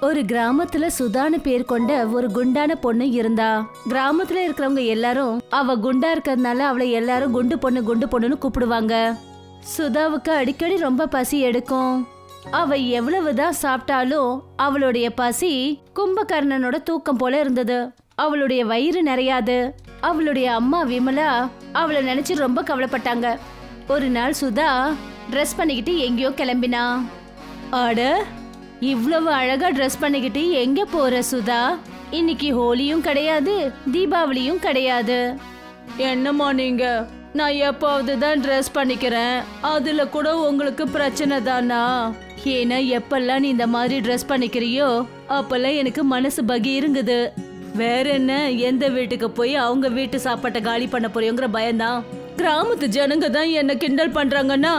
ஒரு கிராமத்துல சுதான்னு பேர் கொண்ட ஒரு குண்டான பொண்ணு இருந்தா. கிராமத்துல இருக்கிறவங்க எல்லாரும் அவ குண்டா இருக்கிறதுனால அவளை எல்லாரும் குண்டு பொண்ணு குண்டு பொண்ணுன்னு கூப்பிடுவாங்க. சுதாவுக்கு அடிக்கடி ரொம்ப பசி எடுக்கும். அவ எவ்வளவுதான் சாப்பிட்டாலும் அவளுடைய பசி கும்பகர்ணனோட தூக்கம் போல இருந்தது. அவளுடைய வயிறு நிறையாது. அவளுடைய அம்மா விமலா அவளை நினைச்சு ரொம்ப கவலைப்பட்டாங்க. ஒரு நாள் சுதா ட்ரெஸ் பண்ணிக்கிட்டு எங்கேயோ கிளம்பினா. ஆட இவ்வளவு அழகா ட்ரெஸ் பண்ணிக்கிட்டு எங்க போற சுதா? இன்னைக்கு ஹோலியும் கிடையாது தீபாவளியும் கிடையாது. என்னம்மா நீங்க? நான் எப்பாவது தான் ட்ரெஸ் பண்ணிக்கிறேன். அதுல கூட உங்களுக்கு பிரச்சனை தானா? ஏன்னா எப்பெல்லாம் நீ இந்த மாதிரி ட்ரெஸ் பண்ணிக்கிறியோ அப்பெல்லாம் எனக்கு மனசு பகீருங்குது வேற என்ன? எந்த வீட்டுக்கு போய் அவங்க வீட்டு சாப்பாட்டை காலி பண்ண போறியோங்கிற பயம்தான். கிராமத்து ஜனங்க தான் என்ன கிண்டல் பண்றாங்கன்னா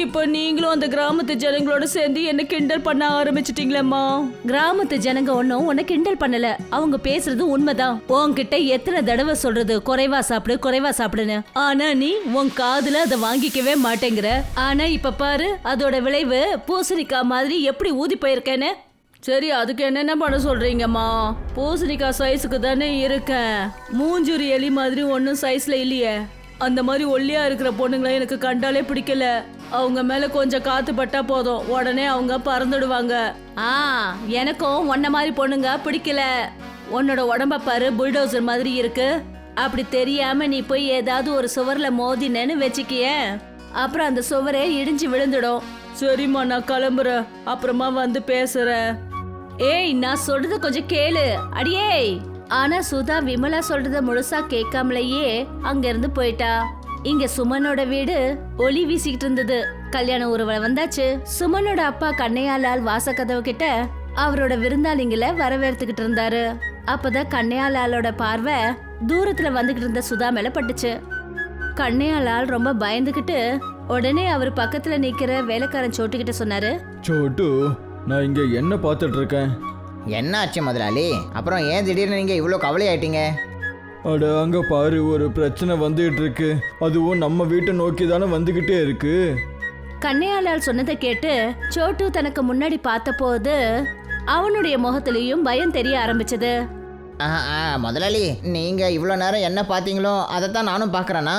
இப்போ நீங்களும் அந்த கிராமத்து ஜனங்களோட சேர்ந்து என்ன கிண்டல் பண்ண ஆரம்பிச்சிட்டீங்களேம்மா? கிராமத்து ஜனங்க ஒன்னும் உன்னை கிண்டல் பண்ணல. அவங்க பேசுறது உண்மைதான். உன்கிட்ட எத்தனை தடவை சொல்றது? குறைவா சாப்பிடு குறைவா சாப்பிடுன்னு. ஆனா நீ உன் காதுல அதை வாங்கிக்கவே மாட்டேங்கிற. ஆனா இப்ப பாரு அதோட விளைவு பூசணிக்காய் மாதிரி எப்படி ஊதி போயிருக்கேன்னு. சரி அதுக்கு என்னென்ன பண்ண சொல்றீங்கம்மா? பூசணிக்காய் சைஸுக்கு தானே இருக்கேன். மூஞ்சூரி எலி மாதிரி ஒன்றும் சைஸ்ல இல்லையே. அந்த மாதிரி ஒல்லியா இருக்கிற பொண்ணுங்களை எனக்கு கண்டாலே பிடிக்கல. அவங்க மேல கொஞ்சம் காத்து பட்டா போதும். உடனே அவங்க பறந்துடுவாங்க. ஆ எனக்கும் உன்ன மாதிரி பொண்ணுங்க பிடிக்கல. உன்னோட உடம்ப பாரு புல்டோசர் மாதிரி இருக்கு. அப்படி தெரியாம நீ போய் ஏதாவது ஒரு சுவர்ல மோதினேன்னு வச்சுக்கிய. அப்புறம் அந்த சுவரே இடிஞ்சு விழுந்துடும். சரிம்மா நான் கிளம்புறேன். அப்புறமா வந்து பேசுறேன். ஏய் நான் சொல்றத கொஞ்சம் கேளு. அடியே! ஆனா சுதா விமலா சொல்றத முழுசா கேட்காமலேயே அங்கிருந்து போயிட்டா. இங்க சுமனோட வீடு ஒளி வீசிக்கிட்டு இருந்தது. கல்யாண ஊர்வலம் வந்தாச்சு. சுமனோட அப்பா கண்ணையாலால் வாசக்கதவு கிட்ட அவரோட விருந்தாளிங்களை வரவேற்றுக்கிட்டு இருந்தாரு. அப்பதான் கண்ணையாலாலோட பார்வை தூரத்துல வந்துகிட்டு இருந்த சுதா மேல பட்டுச்சு. கண்ணையாலால் ரொம்ப பயந்துகிட்டு உடனே அவர் பக்கத்துல நிக்கிற வேலைக்காரன் சோட்டுக்கிட்ட சொன்னாரு சோட்டு நான் இங்க என்ன பார்த்துட்டு இருக்கேன்? என்ன ஆச்சு முதலாளி? அப்புறம் ஏன் திடீர்னு நீங்கள் இவ்வளோ கவலை ஆயிட்டீங்க அட அங்க பாரு ஒரு பிரச்சனை வந்துகிட்டு இருக்கு அதுவும் நம்ம வீட்டை நோக்கி தானே வந்துகிட்டே இருக்கு. கண்ணையாளால் சொன்னதை கேட்டு சோட்டு தனக்கு முன்னாடி பார்த்தபோது அவனுடைய முகத்திலையும் பயம் தெரிய ஆரம்பிச்சது. முதலாளி நீங்கள் இவ்வளோ நேரம் என்ன பார்த்தீங்களோ அதை தான் நானும் பார்க்குறேன்னா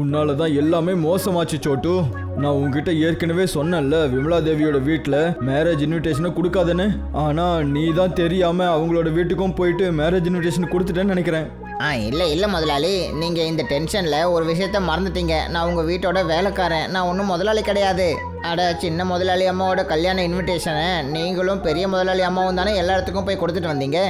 உன்னால தான் எல்லாமே மோசமாச்சு சோட்டு. நான் உன்கிட்ட ஏற்கனவே சொன்னேன்ல விமலா தேவியோட வீட்டில் மேரேஜ் இன்விடேஷனை கொடுக்காதேன்னு. ஆனால் நீ தான் தெரியாமல் அவங்களோட வீட்டுக்கும் போயிட்டு மேரேஜ் இன்விடேஷன் கொடுத்துட்டேன்னு நினைக்கிறேன். ஆ இல்லை இல்லை முதலாளி. நீங்கள் இந்த டென்ஷனில் ஒரு விஷயத்த மறந்துட்டீங்க. நான் உங்கள் வீட்டோட வேலைக்காரன். நான் ஒன்றும் முதலாளி கிடையாது. அட சின்ன முதலாளி அம்மாவோட கல்யாண இன்விடேஷனை நீங்களும் பெரிய முதலாளி அம்மாவும் தானே எல்லா இடத்துக்கும் போய் கொடுத்துட்டு வந்தீங்க?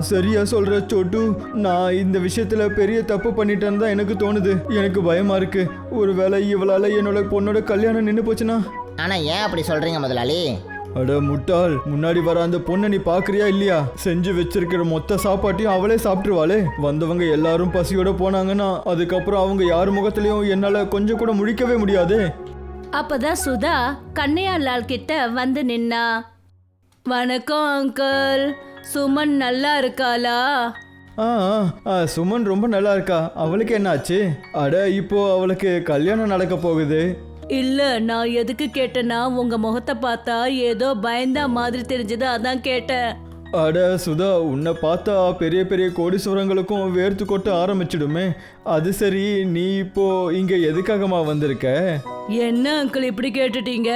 சரியா சொல்ற சோட்டு. நான் இந்த விஷயத்துல பெரிய தப்பு பண்ணிட்டேன்னு தான் எனக்கு தோணுது. எனக்கு பயமா இருக்கு. ஒருவேளை இவளால என்னோட பொண்ணோட கல்யாணம் நின்று போச்சுன்னா? ஆனால் ஏன் அப்படி சொல்கிறீங்க முதலாளி? அட முட்டாள். முன்னாடி வர அந்த பொண்ணை நீ பாக்குறியா இல்லையா? செஞ்சு வச்சிருக்கிற மொத்த சாப்பாட்டையும் அவளே சாப்பிட்டுருவாளே. வந்தவங்க எல்லாரும் பசியோட போனாங்கன்னா அதுக்கப்புறம் அவங்க யார் முகத்திலையும் என்னால கொஞ்சம் கூட முழிக்கவே முடியாதே. அப்பதான் சுதா கண்ணையாளால் கிட்ட வந்து நின்னா. வணக்கம் அங்கிள் சுமன் நல்லா இருக்காளா? ஆ ஆ, சுமன் ரொம்ப நல்லா இருக்கா? அவளுக்கு என்னாச்சு? அட இப்போ அவளுக்கு கல்யாணம் நடக்க போகுது. இல்ல நான் எதுக்கு கேட்டேன்னா உங்க முகத்தை பார்த்தா ஏதோ பயந்தா மாதிரி தெரிஞ்சது அதான் கேட்டேன். அட சுதா உன்னை பார்த்தா பெரிய பெரிய கோடீஸ்வரங்களுக்கும் வேர்த்து கொட்ட ஆரம்பிச்சிடுமே. அது சரி நீ இப்போ இங்க எதுக்காகமா வந்திருக்க? என்ன அங்கிள் இப்படி கேட்டுட்டீங்க?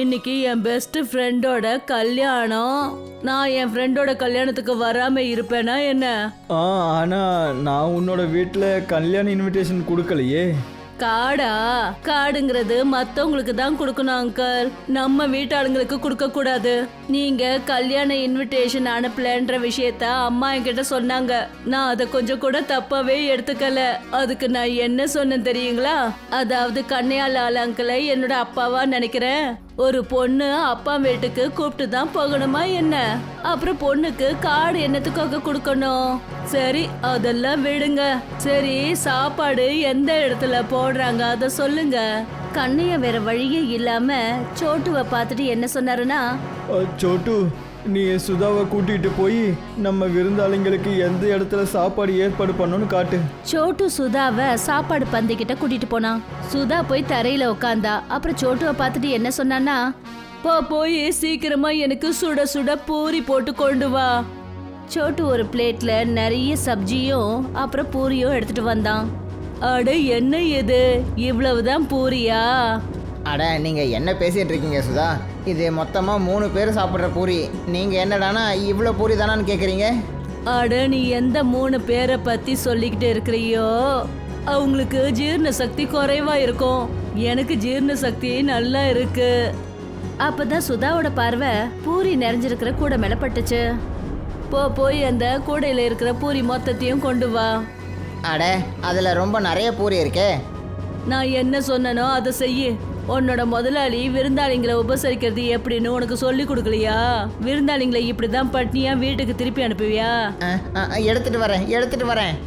இன்னைக்கு என் பெஸ்ட் ஃப்ரெண்டோட கல்யாணம். நான் என் ஃப்ரெண்டோட கல்யாணத்துக்கு வராம இருப்பேனா என்ன? ஆ ஆனா நான் உன்னோட வீட்டில் கல்யாண இன்விடேஷன் கொடுக்கலையே. காடா? காடுங்கிறது மத்தவங்களுக்கு தான் கொடுக்கணும் அங்கிள். நம்ம வீட்டாளுங்களுக்கு கொடுக்க கூடாது. நீங்க கல்யாண இன்விடேஷன் அனுப்பலன்ற விஷயத்த அம்மா என்கிட்ட சொன்னாங்க. நான் அதை கொஞ்சம் கூட தப்பாவே எடுத்துக்கல. அதுக்கு நான் என்ன சொன்னேன் தெரியுங்களா? அதாவது கண்ணையால் அங்கிளை என்னோட அப்பாவா நினைக்கிறேன். ஒரு பொண்ணு அப்பா வீட்டுக்கு கூப்பிட்டு தான் போகணுமா என்ன? அப்புறம் பொண்ணுக்கு கார்டு என்னத்துக்காக கொடுக்கணும்? சரி அதெல்லாம் விடுங்க. சரி சாப்பாடு எந்த இடத்துல போடுறாங்க அத சொல்லுங்க. கண்ணைய வேற வழியே இல்லாம சோட்டுவ பார்த்துட்டு என்ன சொன்னாருன்னா சோட்டு நீ சுதாவை கூட்டிட்டு போய் நம்ம விருந்தாளிங்களுக்கு எந்த இடத்துல சாப்பாடு ஏற்பாடு பண்ணணும்னு காட்டு. சோட்டு சுதாவை சாப்பாடு பந்திக்கிட்ட கூட்டிட்டு போனான் சுதா போய் தரையில உட்காந்தா அப்புறம் சோட்டுவை பார்த்துட்டு என்ன சொன்னான்னா போ போய் சீக்கிரமா எனக்கு சுட சுட பூரி போட்டு கொண்டு வா. சோட்டு ஒரு பிளேட்ல நிறைய சப்ஜியும் அப்புறம் பூரியும் எடுத்துட்டு வந்தான். அட என்ன இது? இவ்வளவுதான் பூரியா? அட நீங்கள் என்ன பேசிகிட்டு இருக்கீங்க சுதா? இது மொத்தமாக மூணு பேர் சாப்பிட்ற பூரி. நீங்கள் என்னடானா இவ்வளோ பூரி தானான்னு கேட்குறீங்க அட நீ எந்த மூணு பேரை பத்தி சொல்லிக்கிட்டு இருக்கிறியோ? அவங்களுக்கு ஜீரண சக்தி குறைவா இருக்கும். எனக்கு ஜீரண சக்தி நல்லா இருக்கு. அப்பதான் சுதாவோட பார்வை பூரி நிறைஞ்சிருக்கிற கூடை மேல பட்டுச்சு. போ போய் அந்த கூடையில இருக்கிற பூரி மொத்தத்தையும் கொண்டு வா. அட அதில் ரொம்ப நிறைய பூரி இருக்கே. நான் என்ன சொன்னனோ அதை செய்யு. உன்னோட முதலாளி விருந்தாளிங்களை உபசரிக்கிறது எப்படின்னு உனக்கு சொல்லி கொடுக்கலையா? விருந்தாளிங்களை இப்படிதான் பட்னியா வீட்டுக்கு திருப்பி அனுப்புவியா? அ, அ, எடுத்துட்டு வரேன் எடுத்துட்டு வரேன்.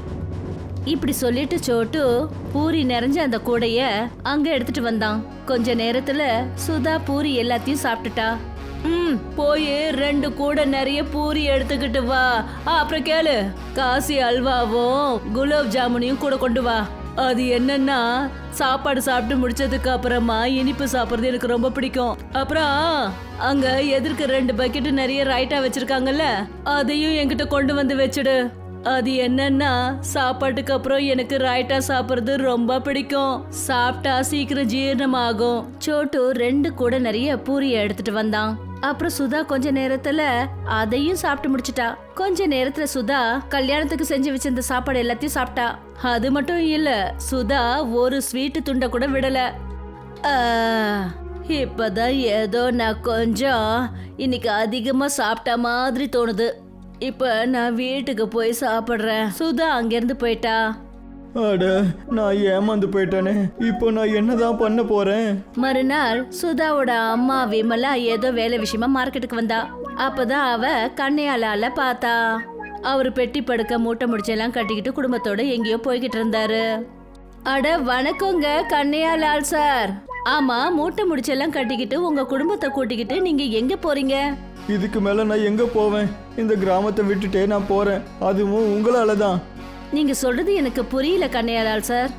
இப்படி சொல்லிட்டு சோட்டு பூரி நிறைஞ்ச அந்த கூடைய அங்க எடுத்துட்டு வந்தான். கொஞ்ச நேரத்துல சுதா பூரி எல்லாத்தையும் சாப்பிட்டுட்டா. ம் போய் ரெண்டு கூட நிறைய பூரி எடுத்துக்கிட்டு வா. ஆ, அப்புறம் கேளு. காசி அல்வாவும் குலாப் ஜாமுனையும் கூட கொண்டு வா. அது என்னன்னா சாப்பாடு சாப்பிட்டு முடிச்சதுக்கு அப்புறமா இனிப்பு சாப்பிடுறது எனக்கு ரொம்ப பிடிக்கும். அப்புறம் அங்க எதிர்க்க ரெண்டு பக்கெட் நிறைய ரைட்டா வச்சிருக்காங்கல்ல அதையும் என்கிட்ட கொண்டு வந்து வச்சுடு. அது என்னன்னா சாப்பாட்டுக்கு அப்புறம் எனக்கு ரைட்டா சாப்பிடுறது ரொம்ப பிடிக்கும். சாப்பிட்டா சீக்கிரம் ஜீரணமாகும். சோட்டு ரெண்டு கூட நிறைய பூரிய எடுத்துட்டு வந்தான். அப்புறம் சுதா கொஞ்ச நேரத்துல அதையும் சாப்பிட்டு முடிச்சிட்டா. கொஞ்ச நேரத்துல சுதா கல்யாணத்துக்கு செஞ்சு வச்சிருந்த சாப்பாடு எல்லாத்தையும் சாப்பிட்டா. அது மட்டும் இல்ல சுதா ஒரு ஸ்வீட்டு துண்டை கூட விடல. இப்பதான் ஏதோ நான் கொஞ்சம் இன்னைக்கு அதிகமா சாப்பிட்ட மாதிரி தோணுது. இப்ப நான் வீட்டுக்கு போய் சாப்பிடுறேன். சுதா அங்கிருந்து போயிட்டா. அட நான் ஏமாந்து போயிட்டேனே. இப்போ நான் என்னதான் பண்ண போறேன்? மறுநாள் சுதாவோட அம்மா விமலா ஏதோ வேலை விஷயமா மார்க்கெட்டுக்கு வந்தா. அப்பதான் அவ கண்ணையாலால பார்த்தா. அவர் பெட்டி படுக்க மூட்டை முடிச்செல்லாம் கட்டிக்கிட்டு குடும்பத்தோட எங்கேயோ போய்கிட்டு இருந்தாரு. அட வணக்கங்க கண்ணையாலால் சார். ஆமா மூட்டை முடிச்செல்லாம் கட்டிக்கிட்டு உங்க குடும்பத்தை கூட்டிக்கிட்டு நீங்க எங்க போறீங்க? இதுக்கு மேல நான் எங்க போவேன்? இந்த கிராமத்தை விட்டுட்டே நான் போறேன். அதுவும் உங்களால தான் நீங்க சொல்றது எனக்கு புரியல கண்ணையாளால் சார்.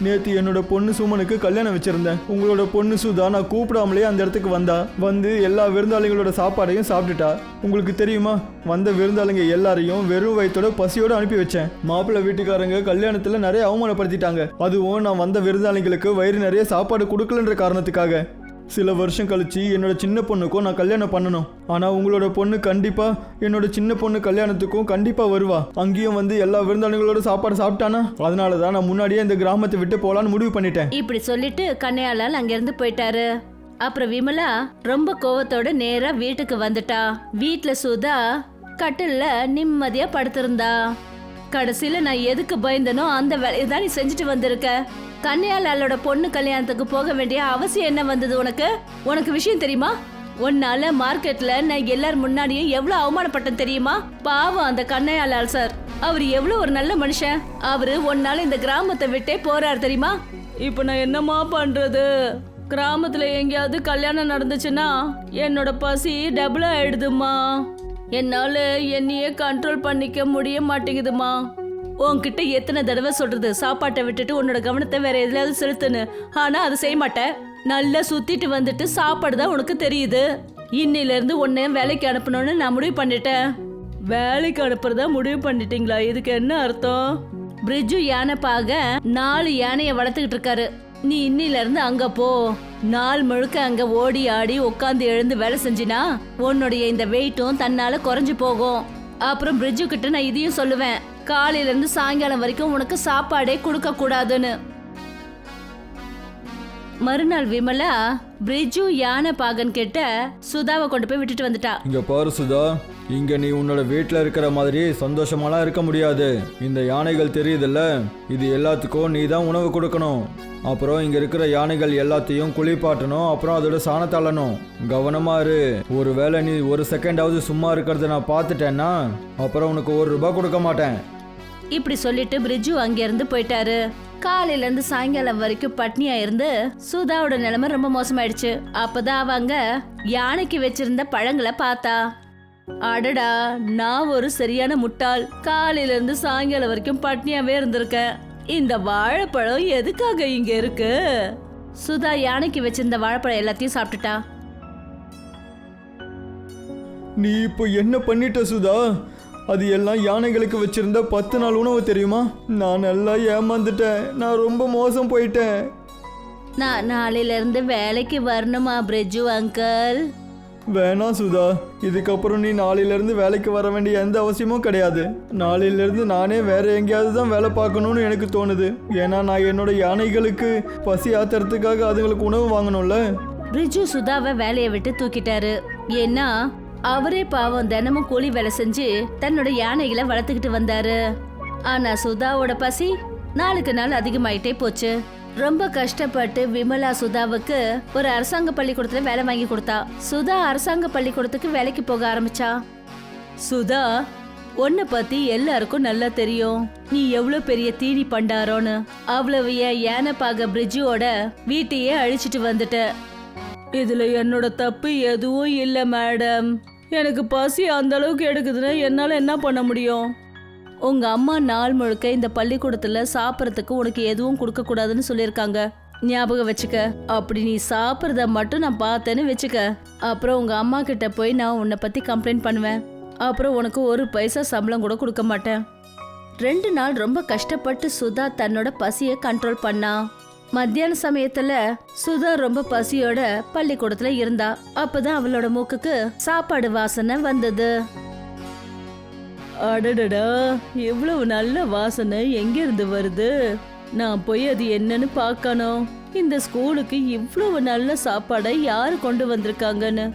நேத்து என்னோட பொண்ணு சுமனுக்கு கல்யாணம் வச்சிருந்தேன். உங்களோட பொண்ணு சுதா நான் கூப்பிடாமலே அந்த இடத்துக்கு வந்தா. வந்து எல்லா விருந்தாளிகளோட சாப்பாடையும் சாப்பிட்டுட்டா. உங்களுக்கு தெரியுமா? வந்த விருந்தாளிங்க எல்லாரையும் வெறும் வயித்தோட பசியோட அனுப்பி வச்சேன். மாப்பிள்ளை வீட்டுக்காரங்க கல்யாணத்துல நிறைய அவமானப்படுத்திட்டாங்க. அதுவும் நான் வந்த விருந்தாளிங்களுக்கு வயிறு நிறைய சாப்பாடு கொடுக்கலன்ற காரணத்துக்காக. சில வருஷம் கழிச்சு என்னோட சின்ன பொண்ணுக்கும் நான் கல்யாணம் பண்ணணும். ஆனால் உங்களோட பொண்ணு கண்டிப்பாக என்னோட சின்ன பொண்ணு கல்யாணத்துக்கும் கண்டிப்பாக வருவா. அங்கேயும் வந்து எல்லா விருந்தாளிகளோட சாப்பாடு சாப்பிட்டானா? அதனால தான் நான் முன்னாடியே இந்த கிராமத்தை விட்டு போலான்னு முடிவு பண்ணிட்டேன். இப்படி சொல்லிட்டு கண்ணையாளால் அங்கிருந்து போயிட்டாரு. அப்புறம் விமலா ரொம்ப கோவத்தோட நேரா வீட்டுக்கு வந்துட்டா. வீட்டில் சுதா கட்டில்ல நிம்மதியா படுத்திருந்தா. கடைசியில நான் எதுக்கு பயந்தனோ அந்த வேலையை தான் நீ செஞ்சுட்டு வந்திருக்க. கன்னியாலாலோட பொண்ணு கல்யாணத்துக்கு போக வேண்டிய அவசியம் என்ன வந்தது உனக்கு? உனக்கு விஷயம் தெரியுமா? உன்னால மார்க்கெட்ல நான் எல்லார் முன்னாடியும் எவ்வளவு அவமானப்பட்டேன் தெரியுமா? பாவம் அந்த கண்ணையாளால் சார். அவர் எவ்வளவு ஒரு நல்ல மனுஷன். அவரு உன்னால இந்த கிராமத்தை விட்டே போறார் தெரியுமா? இப்போ நான் என்னமா பண்றது? கிராமத்துல எங்கேயாவது கல்யாணம் நடந்துச்சுன்னா என்னோட பசி டபுள் ஆயிடுதுமா என்னால என்னையே கண்ட்ரோல் பண்ணிக்க முடிய மாட்டேங்குதுமா உன்கிட்ட எத்தனை தடவை சொல்றது? சாப்பாட்டை விட்டுட்டு உன்னோட கவனத்தை வேற எதுலயாவது செலுத்துன்னு. ஆனா அதை செய்ய மாட்டேன் நல்லா சுத்திட்டு வந்துட்டு சாப்பாடு தான் உனக்கு தெரியுது. இன்னில இருந்து உன்னை வேலைக்கு அனுப்பணும்னு நான் முடிவு பண்ணிட்டேன். வேலைக்கு அனுப்புறதா முடிவு பண்ணிட்டீங்களா? இதுக்கு என்ன அர்த்தம்? பிரிட்ஜு யானை பாக நாலு யானையை வளர்த்துக்கிட்டு இருக்காரு. நீ இன்னில இருந்து அங்க போ. நாள் முழுக்க அங்க ஓடி ஆடி உட்காந்து எழுந்து வேலை செஞ்சினா உன்னுடைய இந்த வெயிட்டும் தன்னால குறைஞ்சு போகும். அப்புறம் பிரிட்ஜு கிட்ட நான் இதையும் சொல்லுவேன். காலையில இருந்து சாயங்காலம் வரைக்கும் உனக்கு சாப்பாடே கொடுக்க கூடாதுன்னு. மறுநாள் விமலா பிரிட்ஜு யானை பாகன் கிட்ட சுதாவை கொண்டு போய் விட்டுட்டு வந்துட்டா. இங்க பாரு சுதா இங்க நீ உன்னோட வீட்டில் இருக்கிற மாதிரி சந்தோஷமாலாம் இருக்க முடியாது. இந்த யானைகள் தெரியுதுல்ல? இது எல்லாத்துக்கும் நீ தான் உணவு கொடுக்கணும். அப்புறம் இங்க இருக்கிற யானைகள் எல்லாத்தையும் குளிப்பாட்டணும் அப்புறம் அதோட சாணத்தள்ளணும் கவனமா இரு. ஒருவேளை நீ ஒரு செகண்டாவது சும்மா இருக்கிறத நான் பார்த்துட்டேன்னா அப்புறம் உனக்கு ஒரு ரூபாய் கொடுக்க மாட்டேன். இப்படி சொல்லிட்டு பிரிட்ஜு அங்கிருந்து போயிட்டாரு. காலையில இருந்து சாயங்காலம் வரைக்கும் பட்னியா இருந்து சுதாவோட நிலைமை ரொம்ப மோசமாயிடுச்சு. அப்பதான் அவங்க யானைக்கு வச்சிருந்த பழங்களை பார்த்தா. அடடா நான் ஒரு சரியான முட்டாள். காலையில இருந்து சாயங்காலம் வரைக்கும் பட்னியாவே இருந்திருக்கேன் இந்த வாழைப்பழம் எதுக்காக இங்க இருக்கு? சுதா யானைக்கு வச்சிருந்த வாழைப்பழம் எல்லாத்தையும் சாப்பிட்டுட்டா. நீ இப்போ என்ன பண்ணிட்ட சுதா? அது எல்லாம் யானைகளுக்கு வச்சிருந்த பத்து நாள் உணவு தெரியுமா? நான் நல்லா ஏமாந்துட்டேன். நான் ரொம்ப மோசம் போயிட்டேன். நான் நாளையில இருந்து வேலைக்கு வரணுமா பிரிட்ஜு அங்கிள்? வேணாம் சுதா. இதுக்கப்புறம் நீ நாளையிலேருந்து வேலைக்கு வர வேண்டிய எந்த அவசியமும் கிடையாது. நாளையிலேருந்து நானே வேற எங்கேயாவது தான் வேலை பார்க்கணும்னு எனக்கு தோணுது. ஏன்னா நான் என்னோட யானைகளுக்கு பசி ஆத்துறதுக்காக அதுங்களுக்கு உணவு வாங்கணும்ல. பிரிட்ஜு சுதாவை வேலையை விட்டு தூக்கிட்டாரு. ஏன்னா அவரே பாவம் தினமும் கூலி வேலை செஞ்சு தன்னோட யானைகளை வளர்த்துக்கிட்டு வந்தாரு. ஆனா சுதாவோட பசி நாளுக்கு நாள் அதிகமாயிட்டே போச்சு. ரொம்ப கஷ்டப்பட்டு விமலா சுதாவுக்கு ஒரு அரசாங்க பள்ளிக்கூடத்துல வேலை வாங்கி கொடுத்தா. சுதா அரசாங்க பள்ளிக்கூடத்துக்கு வேலைக்கு போக ஆரம்பிச்சா. சுதா உன்னை பத்தி எல்லாருக்கும் நல்லா தெரியும். நீ எவ்வளவு பெரிய தீனி பண்டாரோன்னு. அவ்வளவு என் யானைப்பாக பிரிட்ஜுவோட வீட்டையே அழிச்சிட்டு வந்துட்ட. இதுல என்னோட தப்பு எதுவும் இல்ல மேடம். எனக்கு பசி அந்த அளவுக்கு எடுக்குதுன்னா என்னால் என்ன பண்ண முடியும்? உங்க அம்மா நாள் முழுக்க இந்த பள்ளிக்கூடத்துல சாப்பிட்றதுக்கு உனக்கு எதுவும் கொடுக்க கூடாதுன்னு சொல்லியிருக்காங்க. ஞாபகம் வச்சுக்க. அப்படி நீ சாப்பிட்றத மட்டும் நான் பார்த்தேன்னு வச்சுக்க. அப்புறம் உங்க அம்மா கிட்ட போய் நான் உன்னை பத்தி கம்ப்ளைண்ட் பண்ணுவேன். அப்புறம் உனக்கு ஒரு பைசா சம்பளம் கூட கொடுக்க மாட்டேன். ரெண்டு நாள் ரொம்ப கஷ்டப்பட்டு சுதா தன்னோட பசியை கண்ட்ரோல் பண்ணா. மத்தியான சமயத்துல சுதா ரொம்ப பசியோட பள்ளிக்கூடத்துல இருந்தா. அப்பதான் அவளோட மூக்குக்கு சாப்பாடு வாசனை வந்தது. அடடடா எவ்வளவு நல்ல வாசனை எங்க இருந்து வருது? நான் போய் அது என்னன்னு பார்க்கணும். இந்த ஸ்கூலுக்கு இவ்வளவு நல்ல சாப்பாடை யாரு கொண்டு வந்திருக்காங்கன்னு?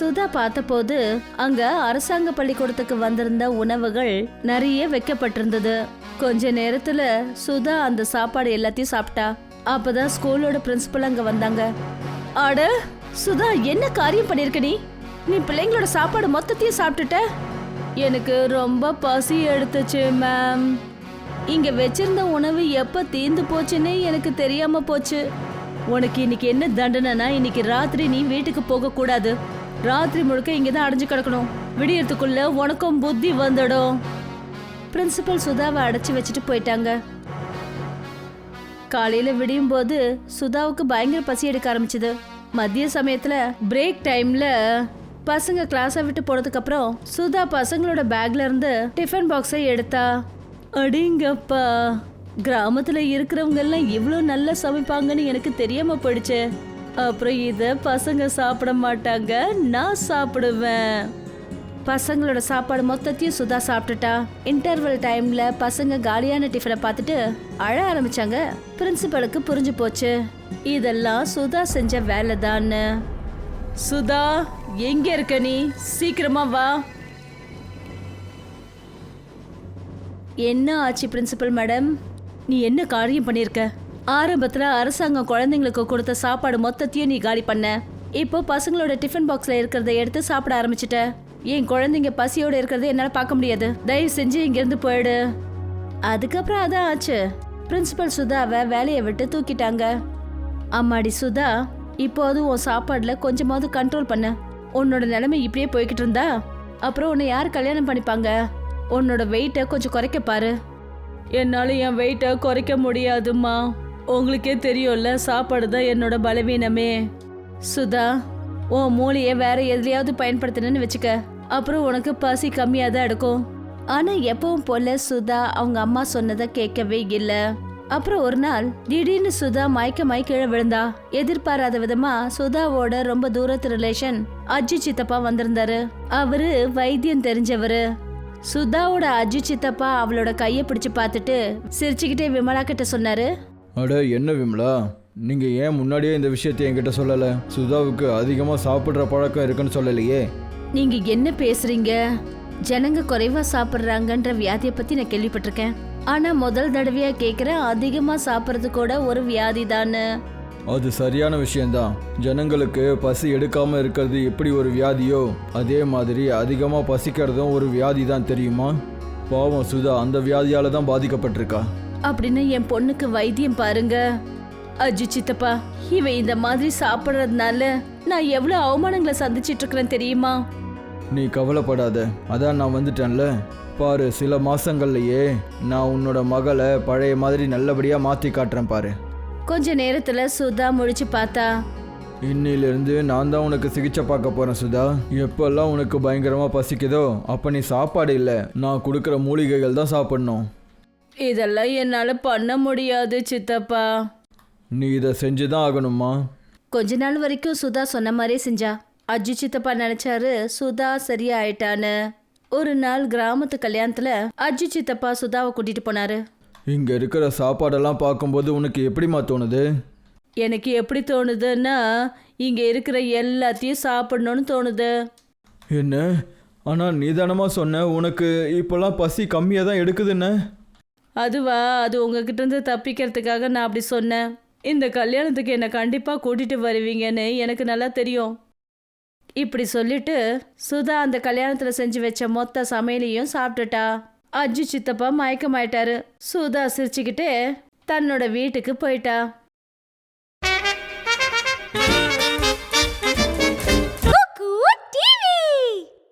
சுதா பார்த்தபோது அங்க அரசாங்க பள்ளிக்கூடத்துக்கு வந்திருந்த உணவுகள் நிறைய வைக்கப்பட்டிருந்தது. கொஞ்ச நேரத்துல சுதா அந்த சாப்பாடு எல்லாத்தையும் சாப்பிட்டா. அப்பதான் ஸ்கூலோட பிரின்சிபல் அங்க வந்தாங்க. அட சுதா என்ன காரியம் பண்ணிருக்க நீ? நீ பிள்ளைங்களோட சாப்பாடு மொத்தத்தையும் சாப்பிட்டுட்ட? எனக்கு ரொம்ப பசி எடுத்துச்சு மேம் இங்க வச்சிருந்த உணவு எப்ப தீந்து போச்சுன்னே எனக்கு தெரியாம போச்சு. உனக்கு இன்னைக்கு என்ன தண்டனைனா இன்னைக்கு ராத்திரி நீ வீட்டுக்கு போக கூடாது ராத்திரி முழுக்க இங்க தான் அடைஞ்சு கிடக்கணும். விடியறதுக்குள்ள உனக்கும் புத்தி வந்துடும். பிரின்சிபல் சுதாவை அடைச்சி வச்சுட்டு போயிட்டாங்க. காலையில விடியும் போது சுதாவுக்கு பயங்கர பசி எடுக்க ஆரம்பிச்சது. மதிய சமயத்துல பிரேக் டைம்ல பசங்க கிளாஸை விட்டு போனதுக்கு அப்புறம் சுதா பசங்களோட பேக்ல இருந்து டிஃபன் பாக்ஸை எடுத்தா அடிங்கப்பா கிராமத்துல இருக்கிறவங்க எல்லாம் இவ்வளோ நல்லா சமைப்பாங்கன்னு எனக்கு தெரியாம போயிடுச்சு. அப்புறம் இத பசங்க சாப்பிட மாட்டாங்க நான் சாப்பிடுவேன். பசங்களோட சாப்பாடு மொத்தத்தையும் சுதா சாப்பிட்டுட்டா. இன்டர்வல் டைம்ல பசங்க காலியான டிஃபனை பார்த்துட்டு அழ ஆரம்பிச்சாங்க. பிரின்சிபலுக்கு புரிஞ்சு போச்சு. இதெல்லாம் சுதா செஞ்ச வேலை சுதா எங்க இருக்க நீ? சீக்கிரமா வா. என்ன ஆச்சு பிரின்சிபல் மேடம் நீ என்ன காரியம் பண்ணியிருக்க ஆரம்பத்தில் அரசாங்கம் குழந்தைங்களுக்கு கொடுத்த சாப்பாடு மொத்தத்தையும் நீ காலி பண்ண. இப்போ பசங்களோட டிஃபன் பாக்ஸில் இருக்கிறத எடுத்து சாப்பிட ஆரம்பிச்சிட்ட. என் குழந்தைங்க பசியோட இருக்கிறத என்னால பார்க்க முடியாது. தயவு செஞ்சு இங்க இருந்து போயிடு. அதுக்கப்புறம் அதான் ஆச்சு. பிரின்சிபல் சுதாவை வேலையை விட்டு தூக்கிட்டாங்க. அம்மாடி சுதா இப்போது உன் சாப்பாடுல கொஞ்சமாவது கண்ட்ரோல் பண்ண. உன்னோட நிலைமை இப்படியே போய்கிட்டு இருந்தா அப்புறம் உன்னை யார் கல்யாணம் பண்ணிப்பாங்க? உன்னோட வெயிட்டை கொஞ்சம் குறைக்க பாரு. என்னால் என் வெயிட்டை குறைக்க முடியாதும்மா. உங்களுக்கே தெரியும்ல சாப்பாடு தான் என்னோட பலவீனமே. சுதா உன் மூளையை வேற எதுலையாவது பயன்படுத்தினு வச்சுக்க. அப்புறம் உனக்கு பசி கம்மியாக தான் எடுக்கும். ஆனால் எப்பவும் போல சுதா அவங்க அம்மா சொன்னதை கேட்கவே இல்லை. அப்புறம் ஒரு நாள் திடீர்னு சுதா மயக்க கீழே விழுந்தா. எதிர்பாராத விதமா சுதாவோட ரொம்ப தூரத்து ரிலேஷன் அஜி சித்தப்பா வந்திருந்தாரு. அவரு வைத்தியம் தெரிஞ்சவரு. சுதாவோட அஜி சித்தப்பா அவளோட கையை பிடிச்சு பார்த்துட்டு சிரிச்சுக்கிட்டே விமலா கிட்ட சொன்னாரு. அட என்ன விமலா? நீங்கள் ஏன் முன்னாடியே இந்த விஷயத்தை என்கிட்ட சொல்லலை? சுதாவுக்கு அதிகமாக சாப்பிட்ற பழக்கம் இருக்குன்னு சொல்லலையே. நீங்க என்ன பேசுறீங்க? ஜனங்க குறைவா சாப்பிடுறாங்கன்ற வியாதியை பத்தி நான் கேள்விப்பட்டிருக்கேன். ஆனா முதல் தடவையா கேக்குறேன் அதிகமா சாப்பிடுறது கூட ஒரு வியாதி தானே. அது சரியான விஷயம்தான். ஜனங்களுக்கு பசி எடுக்காம இருக்கிறது எப்படி ஒரு வியாதியோ அதே மாதிரி அதிகமாக பசிக்கிறதும் ஒரு வியாதி தான் தெரியுமா? பாவம் சுதா அந்த வியாதியால தான் பாதிக்கப்பட்டிருக்கா. அப்படின்னு என் பொண்ணுக்கு வைத்தியம் பாருங்க. அஜி சித்தப்பா இவன் இந்த மாதிரி சாப்பிடுறதுனால நான் எவ்வளவு அவமானங்களை சந்திச்சிட்டு இருக்கிறேன் தெரியுமா? நீ கவலைப்படாத. அதான் நான் வந்துட்டேன்ல. பாரு சில மாசங்கள்லயே நான் உன்னோட மகளை பழைய மாதிரி நல்லபடியாக மாற்றி காட்டுறேன் பாரு. கொஞ்ச நேரத்துல சுதா முழிச்சு பார்த்தா இன்னிலிருந்து நான் தான் உனக்கு சிகிச்சை பார்க்க போறேன் சுதா. எப்பெல்லாம் உனக்கு பயங்கரமா பசிக்குதோ அப்ப நீ சாப்பாடு இல்லை. நான் கொடுக்குற மூலிகைகள் தான் சாப்பிடணும். இதெல்லாம் என்னால பண்ண முடியாது சித்தப்பா. நீ இதை செஞ்சு தான் ஆகணுமா கொஞ்ச நாள் வரைக்கும் சுதா சொன்ன மாதிரியே செஞ்சா. அஜு சித்தப்பா நினைச்சாரு சுதா சரியா ஆயிட்டான்னு ஒரு நாள் கிராமத்து கல்யாணத்துல அஜு சித்தப்பா சுதாவை கூட்டிட்டு போனாரு. இங்க இருக்கிற சாப்பாடெல்லாம் பார்க்கும்போது உனக்கு எப்படிம்மா தோணுது? எனக்கு எப்படி தோணுதுன்னா இங்க இருக்கிற எல்லாத்தையும் சாப்பிடணும்னு தோணுது. என்ன? ஆனா நீதானமா சொன்ன உனக்கு இப்போல்லாம் பசி கம்மியாக தான் எடுக்குதுன்னு. அதுவா? அது உங்ககிட்ட இருந்து தப்பிக்கிறதுக்காக நான் அப்படி சொன்னேன். இந்த கல்யாணத்துக்கு என்னை கண்டிப்பாக கூட்டிட்டு வருவீங்கன்னு எனக்கு நல்லா தெரியும். இப்படி சொல்லிட்டு சுதா அந்த கல்யாணத்தில் செஞ்சு வச்ச மொத்த சமையலையும் சாப்பிட்டுட்டா. அஜு சித்தப்பா மயக்கமாயிட்டாரு. சுதா சிரிச்சுக்கிட்டே தன்னோட வீட்டுக்கு போயிட்டா.